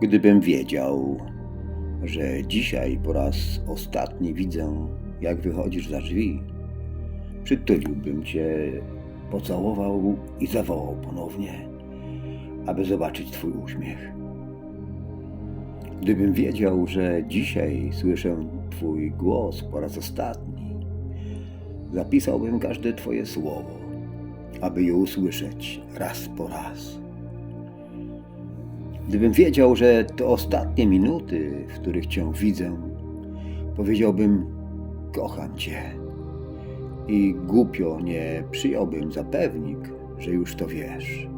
Gdybym wiedział, że dzisiaj po raz ostatni widzę, jak wychodzisz za drzwi, przytuliłbym cię, pocałował i zawołał ponownie, aby zobaczyć Twój uśmiech. Gdybym wiedział, że dzisiaj słyszę Twój głos po raz ostatni, zapisałbym każde Twoje słowo, aby je usłyszeć raz po raz. Gdybym wiedział, że to ostatnie minuty, w których Cię widzę, powiedziałbym: Kocham Cię. I głupio nie przyjąłbym za pewnik, że już to wiesz.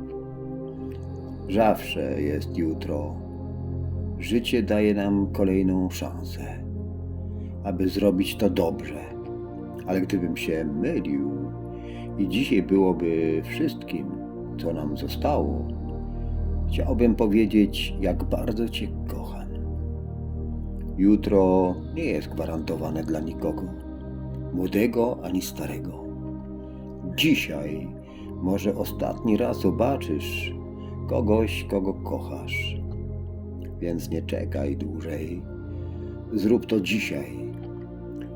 Zawsze jest jutro. Życie daje nam kolejną szansę, aby zrobić to dobrze. Ale gdybym się mylił i dzisiaj byłoby wszystkim, co nam zostało, chciałbym powiedzieć, jak bardzo Cię kocham. Jutro nie jest gwarantowane dla nikogo, młodego ani starego. Dzisiaj może ostatni raz zobaczysz kogoś, kogo kochasz. Więc nie czekaj dłużej. Zrób to dzisiaj,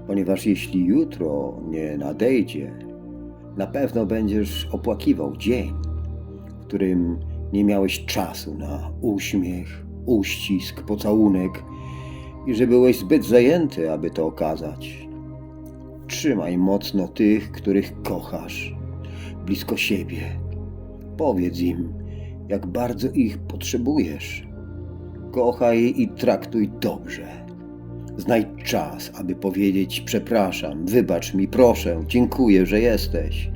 ponieważ jeśli jutro nie nadejdzie, na pewno będziesz opłakiwał dzień, w którym nie miałeś czasu na uśmiech, uścisk, pocałunek i że byłeś zbyt zajęty, aby to okazać. Trzymaj mocno tych, których kochasz, blisko siebie. Powiedz im, jak bardzo ich potrzebujesz. Kochaj i traktuj dobrze. Znajdź czas, aby powiedzieć: Przepraszam, wybacz mi, proszę, dziękuję, że jesteś.